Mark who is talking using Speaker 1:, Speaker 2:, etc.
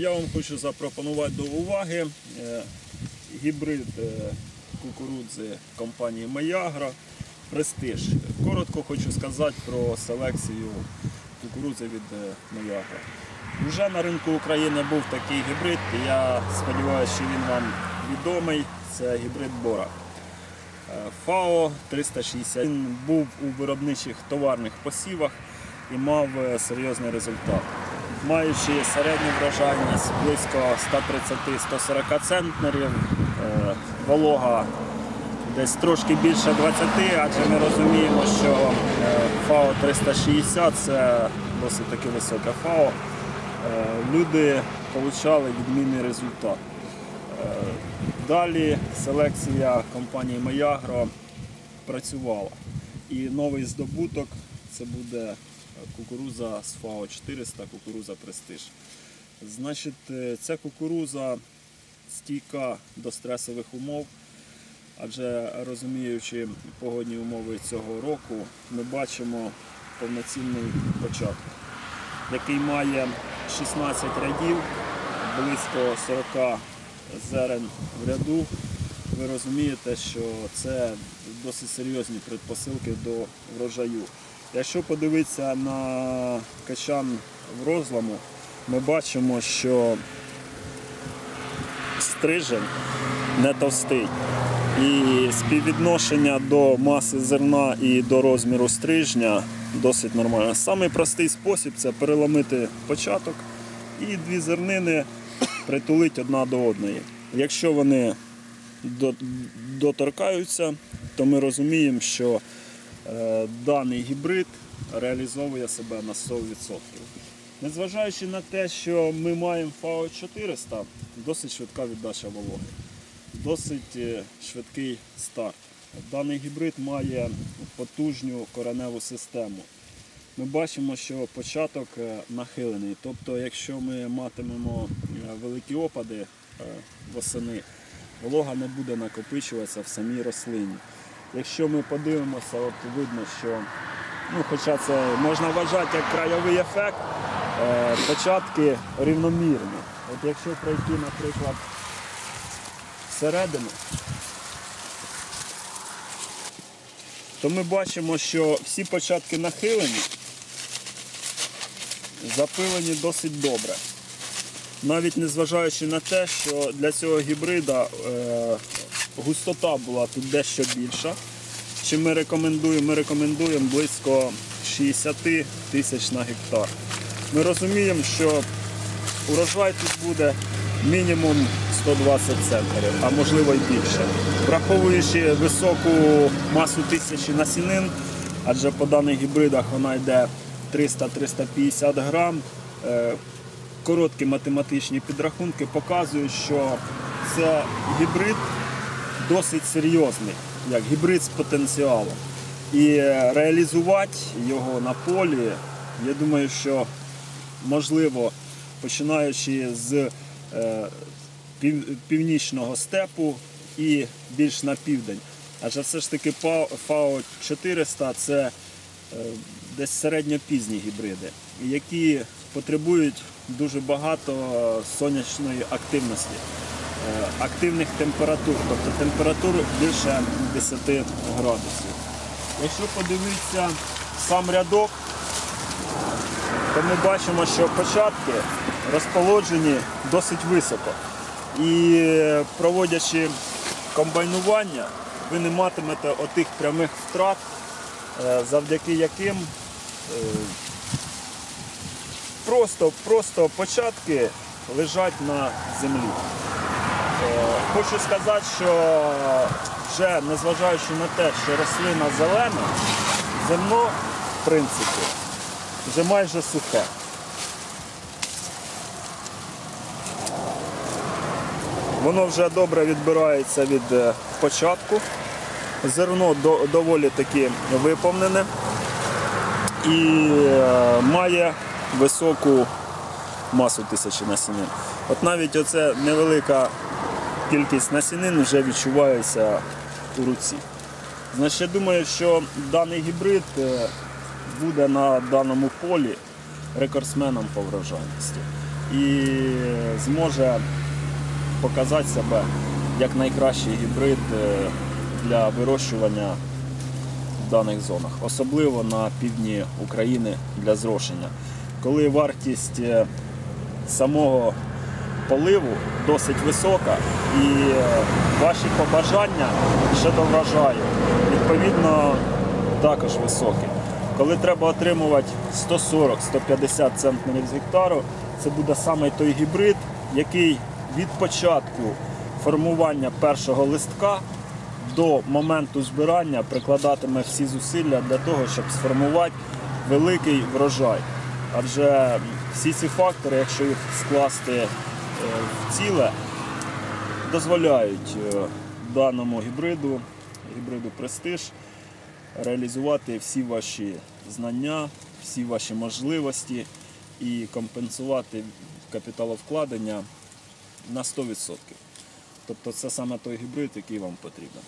Speaker 1: Я вам хочу запропонувати до уваги е, гібрид е, кукурудзи компанії Маягра Престиж. Коротко хочу сказати про селекцію кукурудзи від е, Маягра. Уже на ринку України був такий гібрид, я сподіваюся, що він вам відомий. Це гібрид Бора. ФАО 360 Він був у виробничих товарних посівах і мав серйозний результат. Маючи середню врожайність близько 130-140 центнерів, е, волога десь трошки більше 20, адже ми розуміємо, що е, ФАО 360 це досить таки високе ФАО. Е, Люди отримали відмінний результат. Далі селекція компанії Маягро працювала. І новий здобуток це буде кукуруза з ФАО 400, кукуруза Престиж. Значить, е, ця кукуруза стійка до стресових умов, адже розуміючи погодні умови цього року, ми бачимо повноцінний початок, який має 16 рядів, близько 40 зерен в ряду. Ви розумієте, що це досить серйозні предпосилки до врожаю. Якщо подивитися на качан в розламу, ми бачимо, що стрижень не товстий. І співвідношення до маси зерна і до розміру стрижня досить нормально. Самий простий спосіб це переломити початок і дві зернини притулити одна до одної. Якщо вони доторкаються, то ми розуміємо, що даний гібрид реалізовує себе на 100%. Незважаючи на те, що ми маємо ФАО 400, досить швидка віддача вологи, досить е, швидкий старт. Даний гібрид має потужню кореневу систему. Ми бачимо, що початок е, нахилений. Тобто, якщо ми матимемо е, великі опади е, восени, волога не буде накопичуватися в самій рослині. Якщо ми подивимося, от видно, що ну, хоча це можна вважати як краєвий ефект, е, початки рівномірні. От якщо пройти, наприклад, всередину, то ми бачимо, що всі початки нахилені, запилені досить добре. Навіть незважаючи на те, що для цього гібрида е, густота була тут дещо більша. Чи ми рекомендуємо? Ми рекомендуємо близько 60 тисяч на гектар. Ми розуміємо, що урожай тут буде мінімум 120 центнерів, а можливо й більше. Враховуючи високу масу тисячі насінин, адже по даних гібридах вона йде 300-350 грам. е, Короткі математичні підрахунки показують, що це гібрид досить серйозний, як гібрид з потенціалом. І е, реалізувати його на полі, я думаю, що можливо, починаючи з е, північного степу і більш на південь. Адже все ж таки ФАО 400 це е, десь середньопізні гібриди, які потребують дуже багато сонячної активності, активних температур, тобто температур більше 10 градусів. Якщо подивитися сам рядок, то ми бачимо, що початки розположені досить високо. І е, проводячи комбайнування, ви не матимете отих прямих втрат, е, завдяки яким е, просто, просто початки лежать на землі. Хочу сказати, що вже незважаючи на те, що рослина зелена, зерно, в принципі, вже майже сухе. Воно вже добре відбирається від е, початку. Зерно доволі таки виповнене і е, має високу масу тисячі насінин. От навіть оце невелика кількість насінин вже відчувається у руці. Значить, я думаю, що даний гібрид е, буде на даному полі рекордсменом по врожайності. І зможе показати себе як найкращий гібрид е, для вирощування в даних зонах, особливо на півдні України для зрошення. Коли вартість е, самого поливу досить висока і е, ваші побажання щодо врожаю відповідно також високі. Коли треба отримувати 140-150 центнерів з гектару, це буде саме той гібрид, який від початку формування першого листка до моменту збирання прикладатиме всі зусилля для того, щоб сформувати великий врожай. Адже всі ці фактори, якщо їх скласти в ціле, дозволяють е, даному гібриду, гібриду Престиж, реалізувати всі ваші знання, всі ваші можливості і компенсувати капіталовкладення на 100%. Тобто це саме той гібрид, який вам потрібен.